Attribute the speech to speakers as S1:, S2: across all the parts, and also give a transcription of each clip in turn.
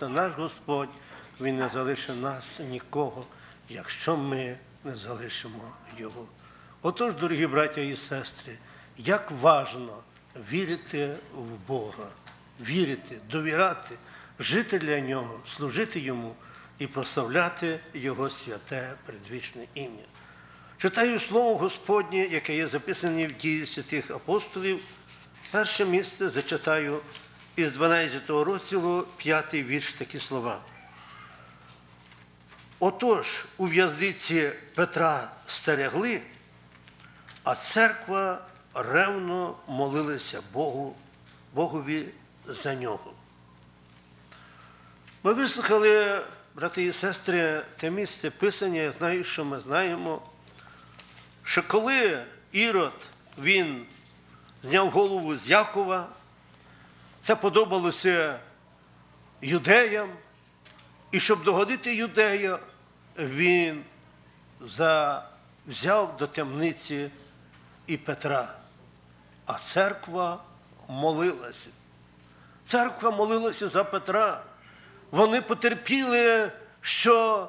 S1: Та наш Господь, Він не залишить нас нікого, якщо ми не залишимо Його. Отож, дорогі браття і сестри, як важно вірити в Бога, вірити, довіряти, жити для Нього, служити Йому і прославляти Його святе предвічне ім'я. Читаю слово Господнє, яке є записане в дії святих апостолів. Перше місце зачитаю із 12 розділу, 5 вірш такі слова. Отож, у в'язниці Петра стерегли, а церква ревно молилася Богу, Богові за нього. Ми вислухали, брати і сестри, те місце писання. Я знаю, що ми знаємо, що коли Ірод він зняв голову з Якова, це подобалося юдеям, і щоб догодити юдея, він взяв до темниці і Петра. А церква молилася. Церква молилася за Петра. Вони потерпіли, що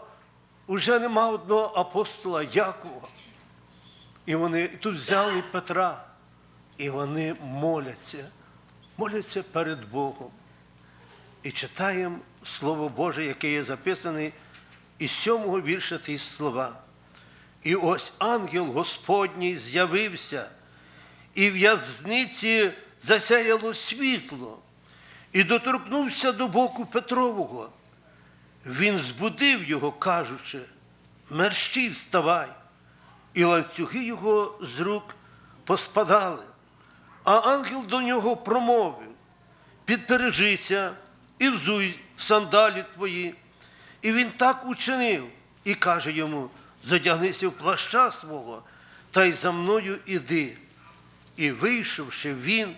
S1: вже нема одного апостола Якова. І вони тут взяли Петра, і вони моляться, моляться перед Богом. І читаємо Слово Боже, яке є записане із сьомого вірша ті слова. І ось ангел Господній з'явився, і в в'язниці засяяло світло, і доторкнувся до боку Петрового. Він збудив його, кажучи, мерщій вставай, і ланцюги його з рук поспадали. А ангел до нього промовив: підпережися і взуй сандалі твої. І він так учинив і каже йому: задягнися в плаща свого, та й за мною іди. І вийшовши, він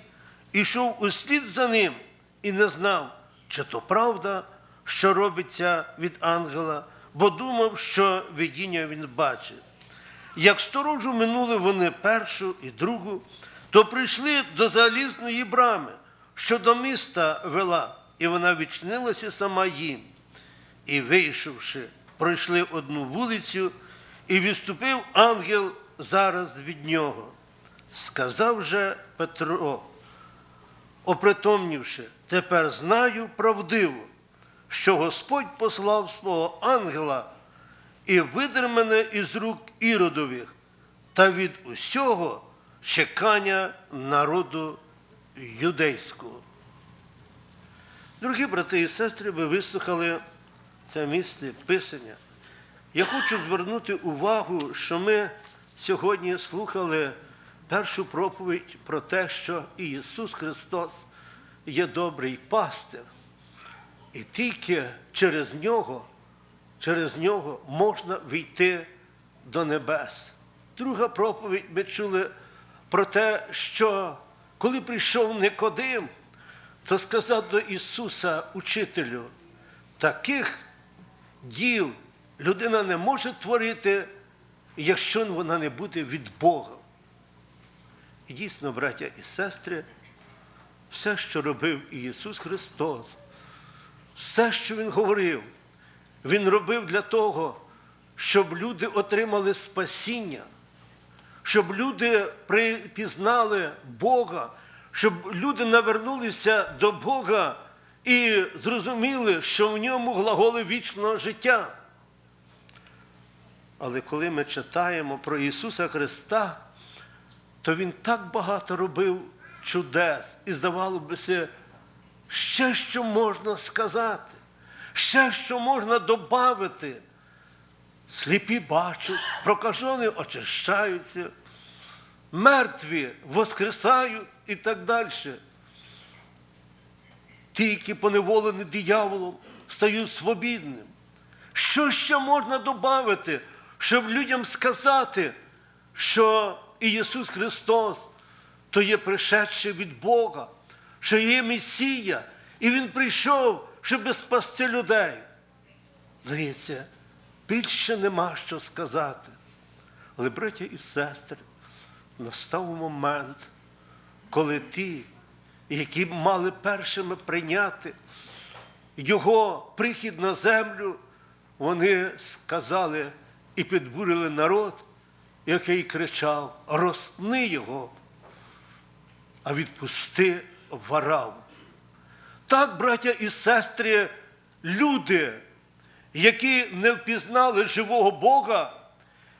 S1: ішов услід за ним і не знав, чи то правда, що робиться від ангела, бо думав, що видіння він бачить. Як сторожу минули вони першу і другу, то прийшли до залізної брами, що до міста вела, і вона відчинилася сама їм. І, вийшовши, пройшли одну вулицю, і відступив ангел зараз від нього. Сказав же Петро, опритомнівши, тепер знаю правдиво, що Господь послав свого ангела і видер мене із рук іродових та від усього чекання народу юдейського. Дорогі брати і сестри, ви вислухали це місце Писання. Я хочу звернути увагу, що ми сьогодні слухали першу проповідь про те, що Ісус Христос є добрий пастир. І тільки через нього, через нього можна війти до небес. Друга проповідь ми чули про те, що коли прийшов Никодим, то сказав до Ісуса, учителю, таких діл людина не може творити, якщо вона не буде від Бога. І дійсно, браття і сестри, все, що робив Ісус Христос, все, що Він говорив, Він робив для того, щоб люди отримали спасіння, щоб люди припізнали Бога, щоб люди навернулися до Бога і зрозуміли, що в ньому глаголи вічного життя. Але коли ми читаємо про Ісуса Христа, то Він так багато робив чудес, і здавало би ще що можна сказати, ще що можна додати. Сліпі бачать, прокажені очищаються, мертві воскресають і так далі. Ті, які поневолені дияволом, стають свобідним. Що ще можна додати, щоб людям сказати, що Ісус Христос то є пришедший від Бога, що є Месія, і Він прийшов, щоб спасти людей. Здається, більше нема що сказати. Але, браття і сестри, настав момент, коли ті, які мали першими прийняти його прихід на землю, вони сказали і підбурили народ, який кричав: розпни його, а відпусти вараву. Так, браття і сестри, люди, які не впізнали живого Бога,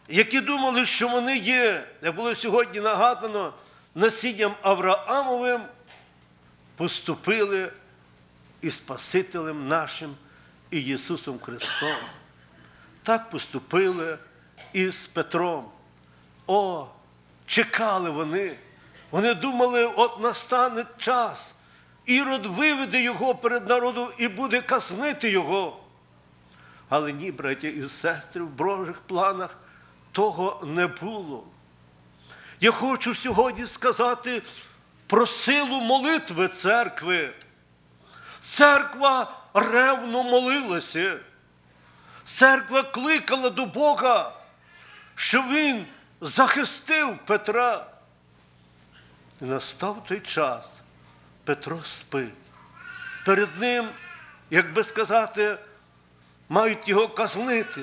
S1: які думали, що вони є, як було сьогодні нагадано, насінням Авраамовим, поступили і Спасителем нашим і Ісусом Христом. Так поступили і з Петром. О, чекали вони. Вони думали, от настане час. Ірод виведе його перед народом і буде казнити його. Але ні, браті і сестри, в Божих планах того не було. Я хочу сьогодні сказати про силу молитви церкви. Церква ревно молилася. Церква кликала до Бога, щоб він захистив Петра. І настав той час, Петро спить. Перед ним, як би сказати, мають його казнити,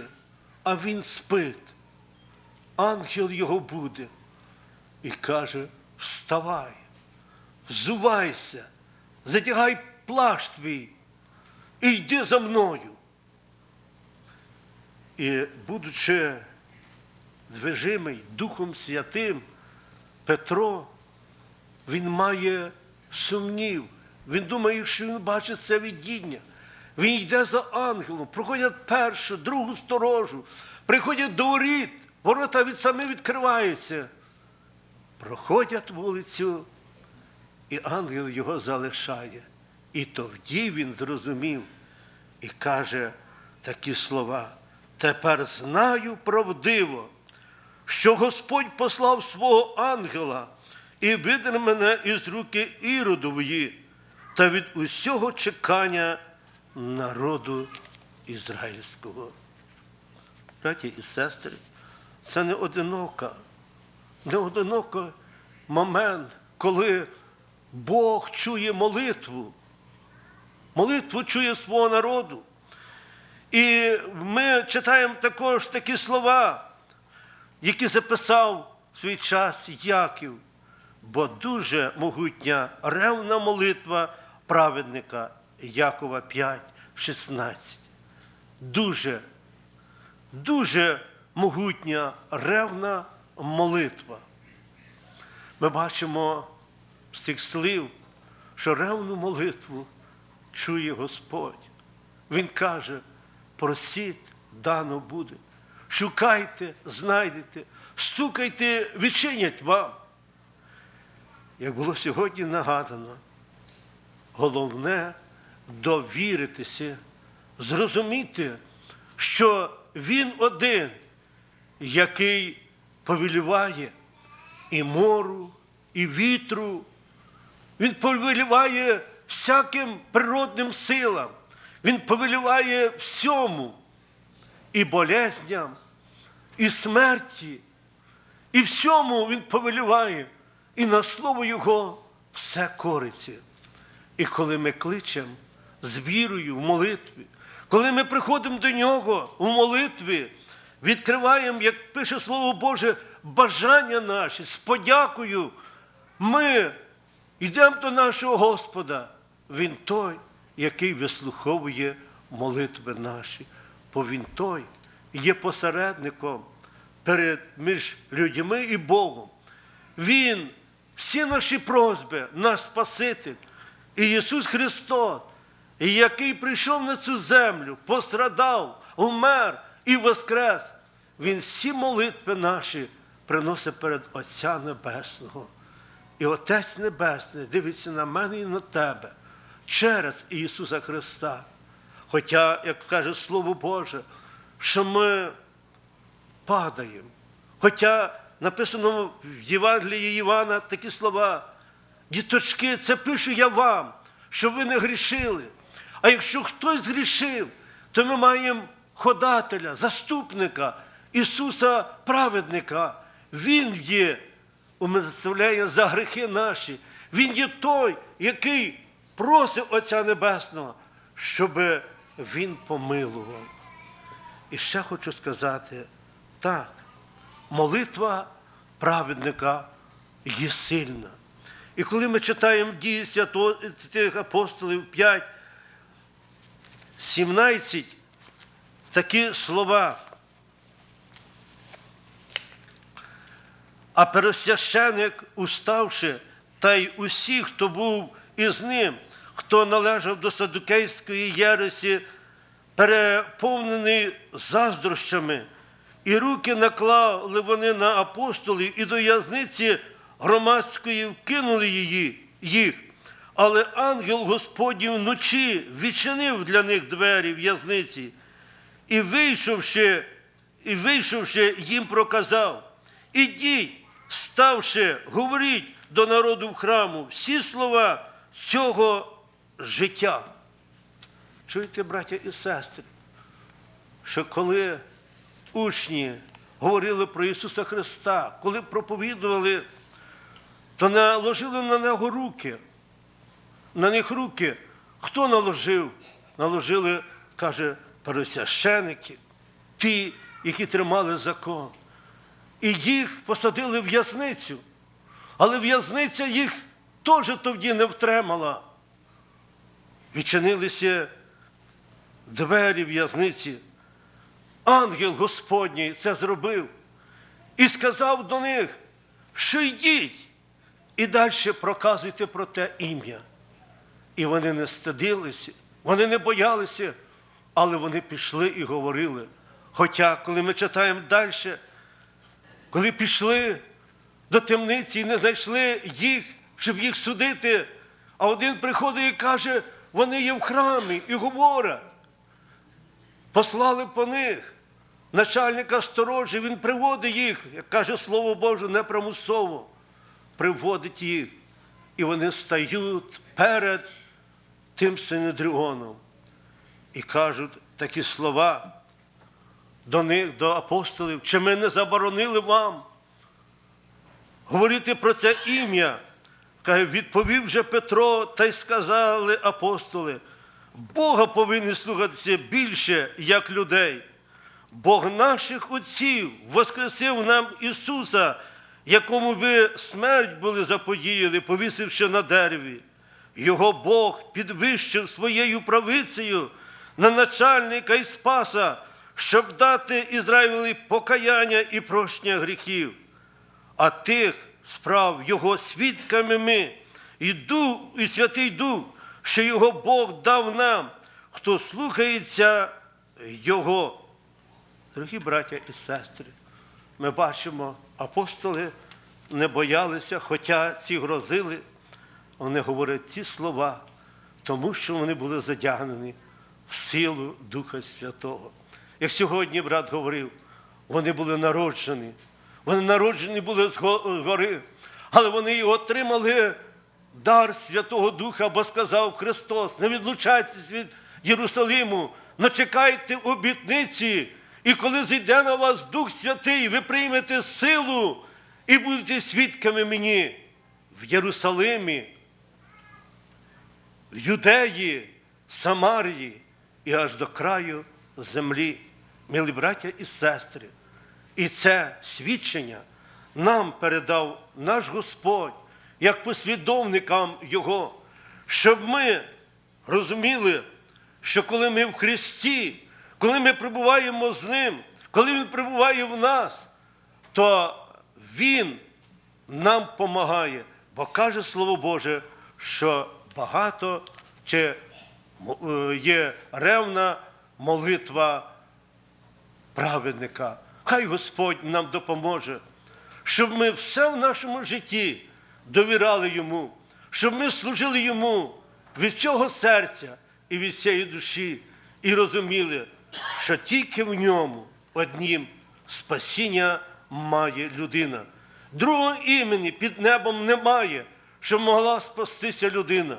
S1: а він спить. Ангел його буде і каже: вставай, взувайся, затягай плащ твій і йди за мною. І, будучи движимий Духом Святим, Петро, він має сумнів. Він думає, що він бачить це видіння. Він йде за ангелом, проходять першу, другу сторожу, приходять до воріт, ворота від самі відкриваються. Проходять вулицю, і ангел його залишає. І тоді він зрозумів і каже такі слова. Тепер знаю правдиво, що Господь послав свого ангела і видер мене із руки Іродової та від усього чекання народу ізраїльського. Браті і сестри, це не одинока, не одинокий момент, коли Бог чує молитву, молитву чує свого народу. І ми читаємо також такі слова, які записав в свій час Яків, бо дуже могутня ревна молитва праведника Якова 5, 16. Дуже, дуже могутня ревна молитва. Ми бачимо з цих слів, що ревну молитву чує Господь. Він каже, просіть, дано буде. Шукайте, знайдете, стукайте, відчинять вам. Як було сьогодні нагадано, головне довіритися, зрозуміти, що Він один, який повеліває і мору, і вітру, Він повеліває всяким природним силам. Він повеліває всьому і болезням, і смерті, і всьому Він повеліває, і на слово Його все кориться. І коли ми кличемо з вірою в молитві, коли ми приходимо до Нього в молитві, відкриваємо, як пише Слово Боже, бажання наші з подякою, ми йдемо до нашого Господа. Він той, який вислуховує молитви наші, бо Він той є посередником перед між людьми і Богом. Він всі наші просьби, наш Спаситель, і Ісус Христос, який прийшов на цю землю, пострадав, умер і воскрес. Він всі молитви наші приносить перед Отця Небесного. І Отець Небесний дивиться на мене і на тебе через Ісуса Христа. Хоча, як каже Слово Боже, що ми падаємо. Хоча написано в Євангелії Івана такі слова, діточки, це пишу я вам, щоб ви не грішили. А якщо хтось згрішив, то ми маємо ходателя, заступника, Ісуса праведника. Він є, умилостивляє за гріхи наші. Він є той, який просив Отця Небесного, щоб він помилував. І ще хочу сказати, так, молитва праведника є сильна. І коли ми читаємо дії святих апостолів 5, 17, такі слова. А пересвященик, уставши, та й усі, хто був із ним, хто належав до Садукейської єресі, переповнений заздрощами, і руки наклали вони на апостолів, і до в'язниці громадської вкинули її, їх. Але ангел Господній вночі відчинив для них двері в'язниці, і вийшовши, і вийшовши, їм проказав: ідіть, ставши, говоріть до народу в храму всі слова цього життя. Чуєте, браття і сестри, що коли учні говорили про Ісуса Христа, коли проповідували, то наложили на нього руки. На них руки. Хто наложив? Наложили, каже, пересвященики, ті, які тримали закон. І їх посадили в в'язницю. Але в'язниця їх теж тоді не втримала. Відчинилися двері в'язниці. Ангел Господній це зробив і сказав до них, що йдіть і далі проказуйте про те ім'я. І вони не стидилися, вони не боялися, але вони пішли і говорили. Хоча, коли ми читаємо далі, коли пішли до темниці і не знайшли їх, щоб їх судити, а один приходить і каже, вони є в храмі і говорять. Послали по них. Начальника сторожі, він приводить їх, як каже Слово Боже, непримусово. Приводить їх. І вони стають перед тим Синедріоном і кажуть такі слова до них, до апостолів, чи ми не заборонили вам говорити про це ім'я. Каже, відповів же Петро, та й сказали апостоли, Бога повинні слухатися більше, як людей. Бог наших отців воскресив нам Ісуса, якому ви смерть були заподіяли, повісивши на дереві. Його Бог підвищив своєю правицею на начальника і спаса, щоб дати Ізраїлеві покаяння і прощення гріхів. А тих справ Його свідками ми, і Дух, і Святий Дух, що Його Бог дав нам, хто слухається Його. Дорогі браття і сестри, ми бачимо, апостоли не боялися, хоча ці грозили, вони говорять ці слова, тому що вони були задягнені в силу Духа Святого. Як сьогодні брат говорив, вони були народжені, вони народжені були з гори, але вони і отримали дар Святого Духа, бо сказав Христос, не відлучайтесь від Єрусалиму, но чекайте обітниці. І коли зійде на вас Дух Святий, ви приймете силу і будете свідками мені в Єрусалимі, Юдеї, Самарії і аж до краю землі, милі браття і сестри. І це свідчення нам передав наш Господь як послідовникам Його, щоб ми розуміли, що коли ми в Христі, коли ми перебуваємо з Ним, коли Він перебуває в нас, то Він нам допомагає, бо каже Слово Боже, що багато чи е, є ревна молитва праведника. Хай Господь нам допоможе, щоб ми все в нашому житті довіряли Йому, щоб ми служили Йому від цього серця і від цієї душі, і розуміли, що тільки в ньому однім спасіння має людина. Другого імені під небом немає, щоб могла спастися людина.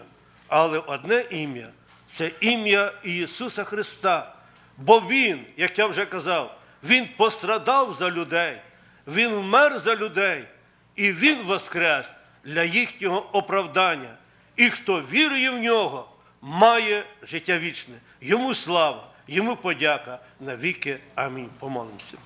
S1: Але одне ім'я це ім'я Ісуса Христа. Бо Він, як я вже казав, Він пострадав за людей, Він вмер за людей, і Він воскрес для їхнього оправдання. І хто вірує в нього, має життя вічне. Йому слава, йому подяка навіки. Амінь. Помолимося.